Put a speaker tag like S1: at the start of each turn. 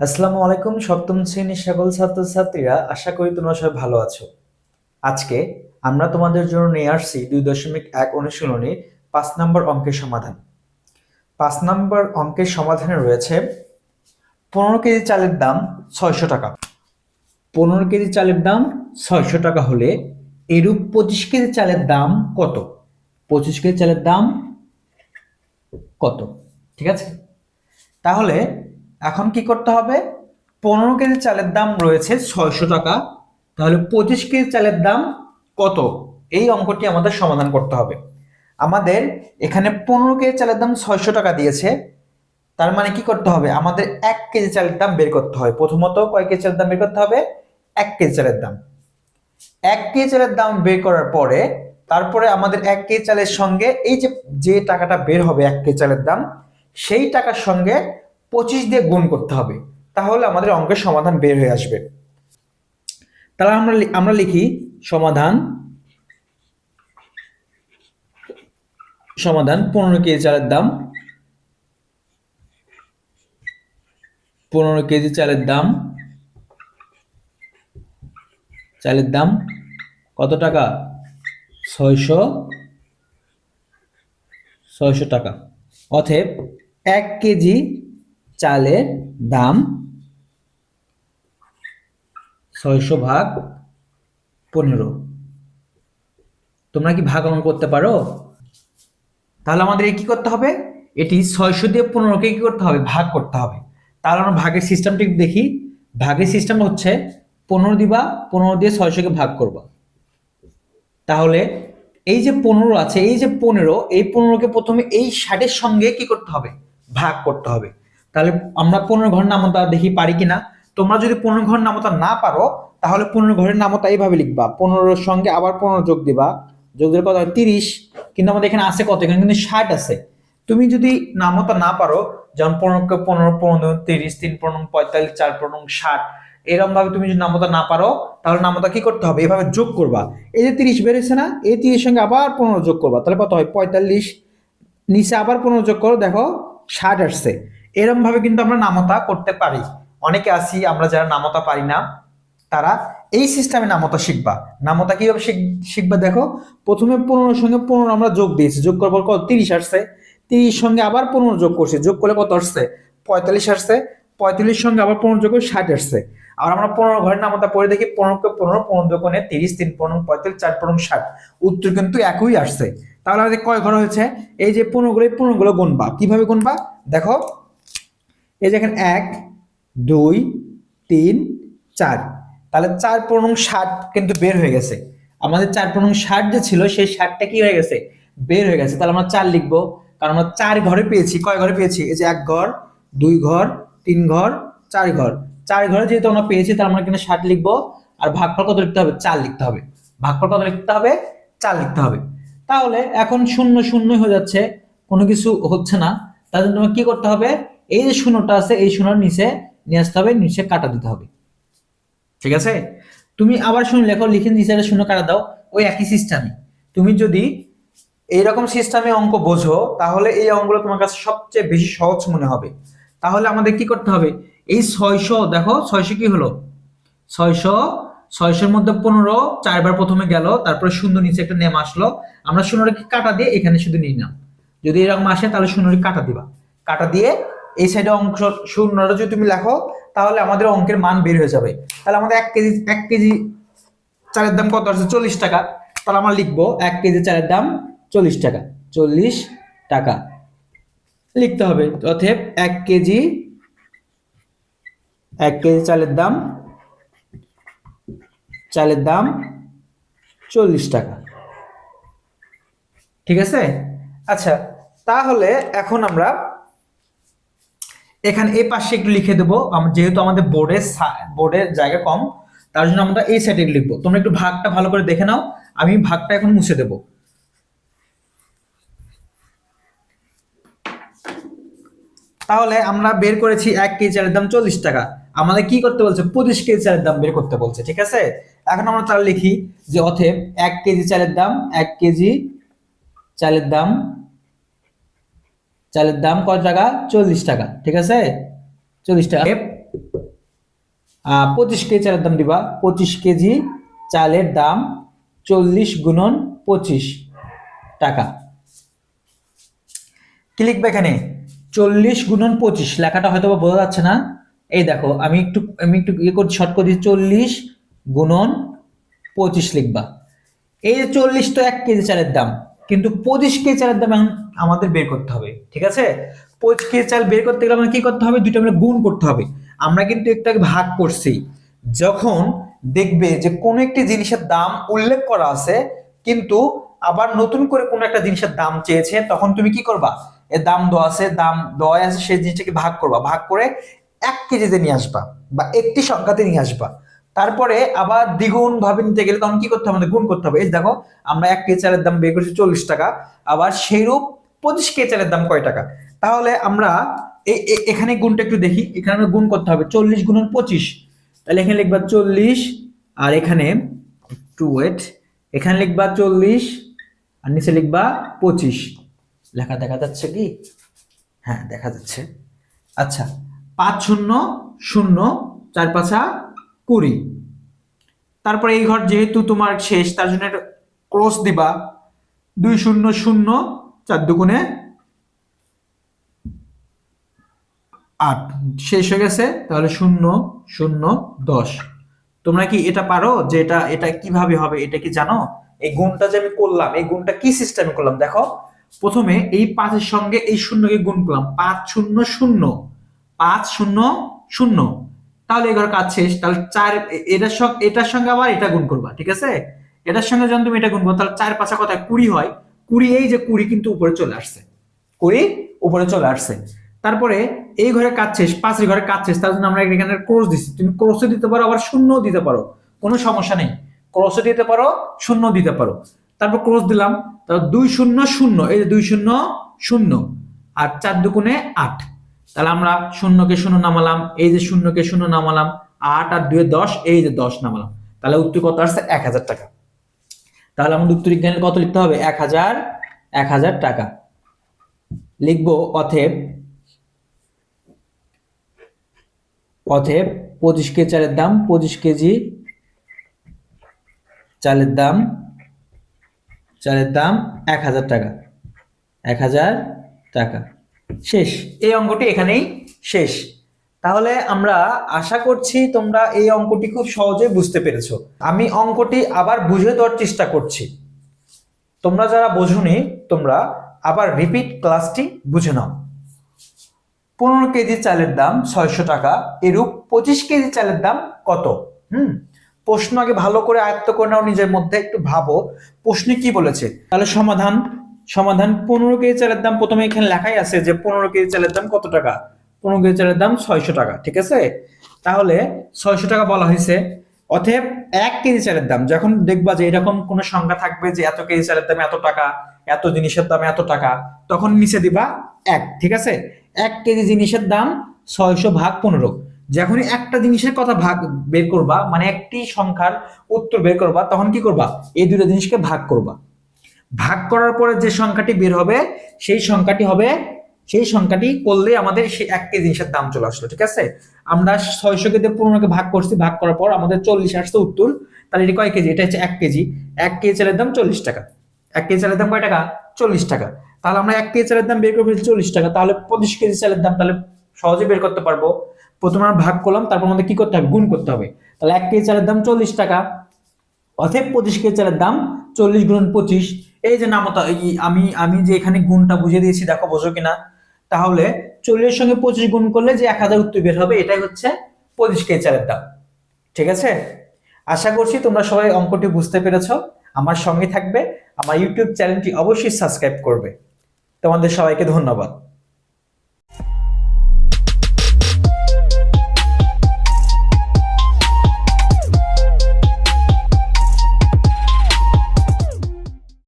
S1: আসসালামু আলাইকুম, সপ্তম শ্রেণির সকল ছাত্রছাত্রীরা। আশা করি তোমরা সবাই ভালো আছো। আজকে আমরা তোমাদের জন্য নিয়ে আসছি দুই দশমিক এক অনুশীলনীর পাঁচ নম্বর অঙ্কের সমাধান। পাঁচ নম্বর অঙ্কের সমাধানে রয়েছে পনেরো কেজি চালের দাম ছয়শো টাকা। পনেরো কেজি চালের দাম ছয়শো টাকা হলে এরূপ পঁচিশ কেজি চালের দাম কত? পঁচিশ কেজি চালের দাম কত? ঠিক আছে? তাহলে এখন কি করতে হবে? পনেরো কেজি চালের দাম রয়েছে ছয়শো টাকা। তাহলে পঁচিশ কেজি চালের দাম কত? এই অঙ্কটি আমাদের সমাধান করতে হবে। আমাদের এখানে পনেরো কেজি চালের দাম ছয়শো টাকা দিয়েছে। তার মানে কি করতে হবে? আমাদের এক কেজি চালের দাম বের করতে হবে প্রথমত কয় কেজি চালের দাম বের করতে হবে? এক কেজি চালের দাম। এক কেজি চালের দাম বের করার পরে তারপরে আমাদের এক কেজি চালের সঙ্গে এই যে যে টাকাটা বের হবে এক কেজি চালের দাম, সেই টাকার সঙ্গে পঁচিশ দিয়ে গুণ করতে হবে, তাহলে আমাদের অঙ্কের সমাধান বের হয়ে আসবে। তাহলে আমরা আমরা লিখি সমাধান সমাধান পনেরো কেজি চালের দাম, পনেরো কেজি চালের দাম চালের দাম কত টাকা? ছয়শো ছয়শো টাকা। অতএব এক কেজি চালের দাম ছয়শো ভাগ পনেরো। তোমরা কি ভাগ অঙ্ক করতে পারো? তাহলে আমাদের কি করতে হবে? এটি ছয়শো দিয়ে পনেরোকে কি করতে হবে? ভাগ করতে হবে। তাহলে আমরা ভাগের সিস্টেমটি দেখি। ভাগের সিস্টেম হচ্ছে পনেরো দিবা, পনেরো দিয়ে ছয়শোকে ভাগ করবা। তাহলে এই যে পনেরো আছে, এই যে পনেরো, এই পনেরোকে প্রথমে এই ষাটের সঙ্গে কি করতে হবে? ভাগ করতে হবে। তাহলে আমরা পনেরো ঘর নামতা দেখি পারি কিনা? তোমরা যদি পনেরো ঘর নামতা না পারো, তাহলে পনেরো ঘরের নামতা এইভাবে লিখবা। পনেরোর সঙ্গে আবার পনেরো যোগ দিবা। যোগ দিলে কত তিরিশ। কিন্তু আমাদের এখানে আছে কত? এখানে কিন্তু ষাট আছে। তুমি যদি নামতা না পারো, যেমন পনেরোকে পনেরো পনেরো তিরিশ, তিন পনেরো পঁয়তাল্লিশ, চার পনেরো ষাট। এরকম ভাবে তুমি যদি নামতা না পারো, তাহলে নামতা কি করতে হবে? এভাবে যোগ করবা। এই যে তিরিশ বেড়েছে না, এই তিরিশ সঙ্গে আবার পনেরো যোগ করবা। তাহলে কত হয়? পঁয়তাল্লিশ। নিচে আবার পনেরো যোগ করো, দেখো, ষাট আসছে। এরকম ভাবে কিন্তু আমরা নামতা করতে পারি। অনেকে আছি, আমরা যারা নামতা পারি না, তারা এই সিস্টেমে নামতা শিখবা। নামতা কীভাবে শিখ- শিখবা দেখো, প্রথমে পনেরোর সঙ্গে পনেরো আমরা যোগ দিয়েছি। যোগ করার পর তিরিশ আসছে। তিরিশ সঙ্গে আবার পনেরো যোগ করছি। যোগ করলে কত আসছে? পঁয়তাল্লিশ আসছে। পঁয়তাল্লিশ সঙ্গে আবার পনেরো যোগ করে ষাট আসছে। আর আমরা পনেরো ঘরের নামতা পড়ে দেখি পনেরোকে পনেরো পনেরো দোকানে তিরিশ, তিন পনেরো, পঁয়তাল্লিশ, চার পনেরো, ষাট। উত্তর কিন্তু একই আসছে। তাহলে আমাদের কয় ঘর হয়েছে? এই যে পনেরো গুলো পনেরো গুলো গুনবা। কীভাবে গুনবা? দেখো এই যে এখানে এক, দুই, তিন, চার। তাহলে চার পনেরো ষাট কিন্তু বের হয়ে গেছে। আমাদের চার পনেরো ষাট যে ছিল, সেই ষাটটা কি হয়ে গেছে? বের হয়ে গেছে। তাহলে আমরা চার লিখব। কারণ আমরা চার ঘরে পেয়েছি। কয় ঘরে পেয়েছি? এই যে এক ঘর, দুই ঘর, তিন ঘর, চার ঘর। চার ঘরে যেহেতু আমরা পেয়েছি, তাহলে আমরা কিন্তু ষাট লিখব। আর ভাগফল কত লিখতে হবে? চার লিখতে হবে। ভাগফল কত লিখতে হবে? চার লিখতে হবে। তাহলে এখন শূন্য শূন্য হয়ে যাচ্ছে। কোনো কিছু হচ্ছে না। জন্য তোমাকে কি করতে হবে? এই যে শূন্যটা আছে, এই শূন্যর নিচে নিয়ে আসতে হবে, নিচে কাটা দিতে হবে। ঠিক আছে? তুমি আবার শুনে লেখো, লিখে নিচে একটা শূন্য কাটা দাও, ওই একই সিস্টেমে তুমি যদি এইরকম সিস্টেমে অঙ্ক বোঝো, তাহলে এই অঙ্কগুলো তোমার কাছে সবচেয়ে বেশি সহজ মনে হবে। তাহলে আমাদের কি করতে হবে? এই ছয়শো, দেখো, ছয়শো কি হলো? ছয়শো, ছয়শোর মধ্যে পনেরো, চারবার প্রথমে গেল, তারপরে শূন্য নিচে একটা নেম আসলো। আমরা শূন্যটাকে কাটা দিয়ে এখানে শুধু নিলাম। যদি এরকম আসে, তাহলে শূন্যটি কাটা দিবা। কাটা দিয়ে এই সাইডে অংশ শূন্যটা যদি তুমি লেখো, তাহলে আমাদের অঙ্কের মান বের হয়ে যাবে। তাহলে আমাদের এক কেজি এক কেজি চালের দাম কত আসছে? চল্লিশ টাকা। তাহলে আমরা লিখব এক কেজি চালের দাম চল্লিশ টাকা। চল্লিশ টাকা। লিখতে হবে। অতএব এক কেজি এক কেজি চালের দাম চালের দাম চল্লিশ টাকা। ঠিক আছে? আচ্ছা তাহলে এখন আমরা এখানে এই পাশে একটু লিখে দেবো যেহেতু আমাদের বোর্ডের বোর্ডের জায়গা কম, তার জন্য আমরা এই সাইডে লিখব। তোমরা একটু ভাগটা ভালো করে দেখে নাও, আমি ভাগটা এখন মুছে দেবো। তাহলে আমরা বের করেছি এক কেজি চালের দাম চল্লিশ টাকা। আমাদের কি করতে বলছে? পঁচিশ কেজি চালের দাম বের করতে বলছে, ঠিক আছে? এখন আমরা তাহলে লিখি যে অথেব এক কেজি চালের দাম, এক কেজি চালের দাম চালের দাম কত টাকা? চল্লিশ টাকা ঠিক আছে? চল্লিশ টাকা। পঁচিশ কেজি চালের দাম দিবা। পঁচিশ কেজি চালের দাম চল্লিশ গুণন পঁচিশ টাকা। কি লিখবে এখানে। চল্লিশ গুণন পঁচিশ লেখাটা হয়তো বা বোঝা যাচ্ছে না। এই দেখো আমি একটু আমি একটু ইয়ে করছি শর্ট করে চল্লিশ গুণন পঁচিশ লিখবা। এই যে চল্লিশ তো এক কেজি চালের দাম। কিন্তু পঁচিশ কেজি চালের দাম এখন আমাদের বের করতে হবে, ঠিক আছে? পঁচিশ কেজি চাল বের করতে গেলে আমাদের কি করতে হবে? দুইটা আমরা গুণ করতে হবে। আমরা কিন্তু একটু আগে ভাগ করছি। যখন দেখবে যে কোন একটি জিনিসের দাম উল্লেখ করা আছে, কিন্তু আবার নতুন করে কোন একটা জিনিসের দাম চেয়েছে, তখন তুমি কি করবা? এর দাম দেওয়া আছে, দাম দেওয়া আছে, সেই জিনিসটাকে ভাগ করবা। ভাগ করে এক কেজিতে নিয়ে আসবা বা একটি সংখ্যাতে নিয়ে আসবা। তারপরে আবার দ্বিগুণ ভাবে নিতে গেলে তখন কি করতে হবে? গুণ করতে হবে। এই দেখো, আমরা এক কেজি চালের দাম বের করছি চল্লিশ টাকা, আবার সেইরূপ পঁচিশ কেজি চালের দাম কয় টাকা? তাহলে আমরা এখানে গুণটা একটু দেখি। এখানে আমরা গুণ করতে হবে চল্লিশ গুণন পঁচিশ। তাহলে এখানে লিখবা চল্লিশ, আর এখানে টু ওয়েট এখানে লিখবা চল্লিশ, আর নিচে লিখবা পঁচিশ। লেখা দেখা যাচ্ছে কি? হ্যাঁ দেখা যাচ্ছে। আচ্ছা পাঁচ শূন্য শূন্য, চার পাঁচা কুড়ি তারপরে এই ঘর যেহেতু তোমার শেষ, তার জন্য ক্রস দিবা। দুই শূন্য শূন্য চার দুগুণে আট। শেষ হয়ে গেছে, তাহলে শূন্য শূন্য দশ। তোমরা কি এটা পারো যে এটা এটা কীভাবে হবে, এটা কি জানো? এই গুণটা যে আমি করলাম, এই গুণটা কি সিস্টেমে করলাম? দেখো, প্রথমে এই পাঁচের সঙ্গে এই শূন্যকে গুণ করলাম। পাঁচ শূন্য শূন্য। পাঁচ শূন্য শূন্য। তাহলে এবার কাজ শেষ। তাহলে চার, এটার সঙ্গে এটার সঙ্গে আবার এটা গুণ করবা, ঠিক আছে? এটার সঙ্গে যখন তুমি এটা গুণ করো তাহলে চার পাঁচা কথা কুড়ি হয়। কুড়ি এই যে কুড়ি কিন্তু উপরে চলে আসছে। কুড়ি উপরে চলে আসছে। তারপরে এই ঘরে কাজ শেষ পাশের ঘরে কাজ শেষ তার জন্য আমরা এখানে ক্রস দিচ্ছি তুমি ক্রসও দিতে পারো, আবার শূন্য দিতে পারো। কোনো সমস্যা নেই। ক্রসও দিতে পারো, শূন্য দিতে পারো। তারপর ক্রস দিলাম তারপর দুই শূন্য শূন্য, এই যে দুই শূন্য শূন্য, আর চার দুগুণে আট। তাহলে আমরা শূন্যকে শূন্য নামালাম, এই যে শূন্যকে শূন্য নামালাম, আট আর দুয়ে দশ, এই যে দশ নামালাম। তাহলে উত্তর কত আসছে? এক হাজার টাকা। তাহলে আমাদের উত্তর বিজ্ঞানের কত লিখতে হবে? এক হাজার এক হাজার টাকা। লিখব অথেব অথেব পঁচিশ কেজি চালের দাম, পঁচিশ কেজি চালের দাম চালের দাম এক হাজার টাকা। এক হাজার টাকা। শেষ। এই অঙ্কটি এখানেই শেষ। তাহলে আমরা আশা করছি তোমরা এই অঙ্কটি খুব সহজে বুঝতে পেরেছ। আমি অঙ্কটি আবার বুঝে দেওয়ার চেষ্টা করছি। তোমরা যারা বোঝোনি, তোমরা আবার রিপিট ক্লাসটি বুঝে নাও। পনেরো কেজি চালের দাম ছয়শো টাকা, এরূপ পঁচিশ কেজি চালের দাম কত? হুম? প্রশ্ন আগে ভালো করে আয়ত্ত করে নাও নিজের মধ্যে, একটু ভাবো। প্রশ্নে কি বলেছে? তাহলে সমাধান সমাধান পনেরো কেজি চালের দাম প্রথমে এখানে লেখাই আছে যে পনেরো কেজি চালের দাম কত টাকা? পনেরো কেজি চালের দাম ছয়শো টাকা, ঠিক আছে? তাহলে ছয়শো টাকা বলা হয়েছে। অতএব এক কেজি চালের দাম, যখন দেখবা যে এরকম কোনো সংখ্যা থাকবে যে এত কেজি চালের দাম এত টাকা, এত জিনিসের দাম এত টাকা, তখন নিচে দিবা এক, ঠিক আছে? এক কেজি জিনিসের দাম ছয়শো ভাগ পনেরো। যখনই একটা জিনিসের কথা ভাগ বের করবা মানে একটি সংখ্যার উত্তর বের করবা, তখন কি করবা? এই দুটো জিনিসকে ভাগ করবা। ভাগ করার পরে যে সংখ্যাটি বের হবে, সেই সংখ্যাটি হবে, সেই সংখ্যাটি করলে আমাদের সেই এক কেজি জিনিসের দাম চলে আসলো, ঠিক আছে? আমরা ছয়শো কেজি পনেরোকে ভাগ করছি, ভাগ করার পর আমাদের চল্লিশ আসছে উত্তর, তাহলে এটি কয় কেজি? এটা হচ্ছে এক কেজি। এক কেজি চালের দাম চল্লিশ টাকা। এক কেজি চালের দাম কয় টাকা? চল্লিশ টাকা। তাহলে আমরা এক কেজি চালের দাম বের করে ফেলছি চল্লিশ টাকা, তাহলে পঁচিশ কেজি চালের দাম তাহলে সহজে বের করতে পারব। প্রথমে আমরা ভাগ করলাম, তারপর আমাদের কি করতে হবে? গুণ করতে হবে। তাহলে এক কেজি চালের দাম চল্লিশ টাকা, অতএব পঁচিশ কেজি চালের দাম চল্লিশ গুণ পঁচিশ এই যে নামতা আমি আমি যে এখানে গুণটা বুঝে দিয়েছি, দেখো বোঝো কিনা, তাহলে চল্লিশের সঙ্গে পঁচিশ গুণ করলে যে এক হাজার উত্তর বের হবে, এটাই হচ্ছে পঁচিশ কেচারের দাম ঠিক আছে? আশা করছি তোমরা সবাই অঙ্কটি বুঝতে পেরেছ, আমার সঙ্গে থাকবে, আমার ইউটিউব চ্যানেলটি অবশ্যই সাবস্ক্রাইব করবে, তোমাদের সবাইকে ধন্যবাদ।